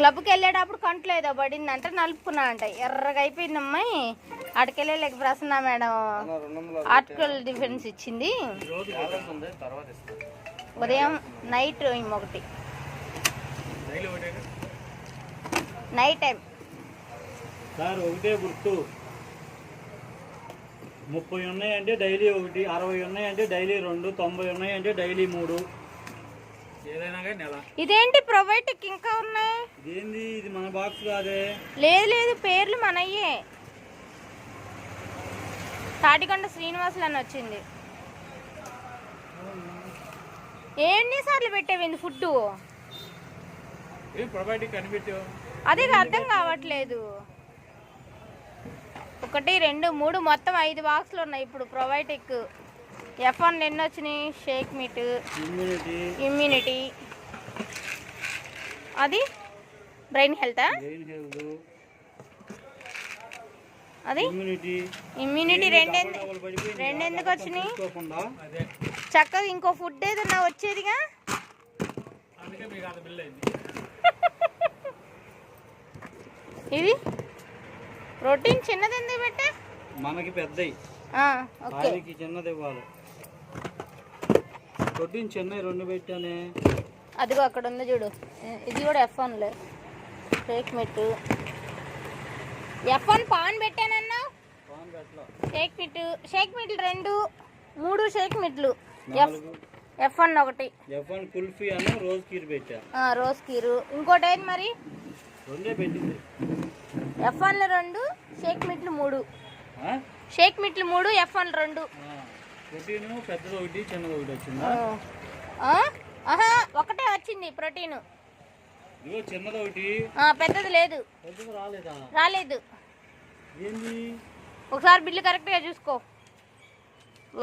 క్లబ్కి వెళ్ళేటప్పుడు కంట్లో ఏదో పడింది అంటే నలుపుకున్నా అంట. ఎర్రగా అయిపోయింది అమ్మాయి అటుకెళ్ళే లేక ప్రసన్న మేడం ఆర్టికల్ డిఫెన్స్ ఇచ్చింది. ఉదయం నైట్ ఒకటి నైట్ టైం. సార్ ఒకటే గుర్తు. ముప్పై ఉన్నాయంటే డైలీ ఒకటి అరవై ఉన్నాయంటే డైలీ రెండు తొంభై ఉన్నాయంటే డైలీ మూడు. ఇదేంటి ప్రొవైట్కి ఇంకా ఉన్నాయి? ఇదేంది? ఇది మన బాక్స్ కాదే. లేదు లేదు పేర్లు మనయ్యే. తాటికొండ శ్రీనివాసులు అని వచ్చింది. ఎన్నిసార్లు పెట్టేవింది ఫుడ్ అదే అర్థం కావట్లేదు. ఒకటి రెండు మూడు మొత్తం ఐదు బాక్స్లు ఉన్నాయి ఇప్పుడు ప్రొవైటిక్ ఎఫ్ వన్ ఎన్ని వచ్చినాయి షేక్ మీట్ ఇమ్యూనిటీ ఇమ్యూనిటీ అది బ్రెయిన్ హెల్త్ బ్రెయిన్ హెల్త్ అది? ఇమ్యూనిటీ ఇమ్యూనిటీ రెండెందు రెండెందుకు వచ్చినాయి? చక్కగా ఇంకో ఫుడ్ ఏదన్నా వచ్చేదిగా? అందుకే మీకు అంత బిల్ అయింది. ఇది ప్రోటీన్ చిన్నది ఎందుకు పెట్టా? మనకి పెద్దవి ఆ, ఓకే. ఆయనకి చిన్నది ఇవ్వాలి. ప్రోటీన్ చిన్నవి రెండు పెట్టానే. అదిగో అక్కడ ఉంది చూడు ఇది కూడా ఎఫ్ వన్లే shake mate F one pan పెట్టానన్నా. షేక్ మిట్ షేక్ మిట్లు రెండు మూడు షేక్ మిట్లు ఎఫ్ ఎఫ్ వన్ ఒకటి. ఎఫ్ వన్ కుల్ఫీ అన్న రోజ్ కీర్ పెట్టా. రోజ్ కీరు. ఇంకోటి ఏది మరి? రెండే పెట్టింది. ఎఫ్ వన్లు రెండు షేక్ మిట్లు మూడు? షేక్ మిట్లు మూడు ఎఫ్ వన్ రెండు. ప్రోటీన్ పెద్దది ఒకటి చిన్నది ఒకటి వచ్చిందా? ఆహా ఒకటే వచ్చింది ప్రోటీన్. ఇదిగో చిన్నది ఒకటి. పెద్దది లేదు. పెద్దది రాలేదా? రాలేదు. ఏంది? ఒకసారి బిల్లు కరెక్ట్గా చూసుకో.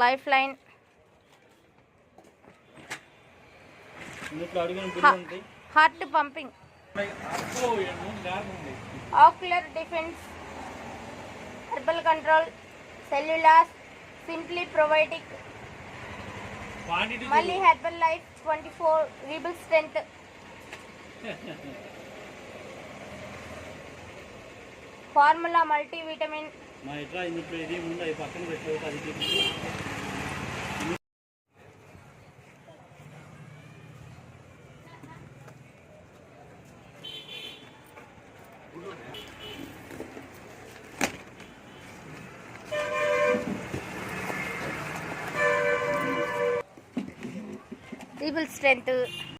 Life line. Heart pumping. Ocular defence herbal control cell u loss simply ప్రొవైటిక్ quantity మళ్ళీ Herbalife twenty four rebuild strength formula multivitamin మా ఇట్లా ఇంట్లో ఇది ముందు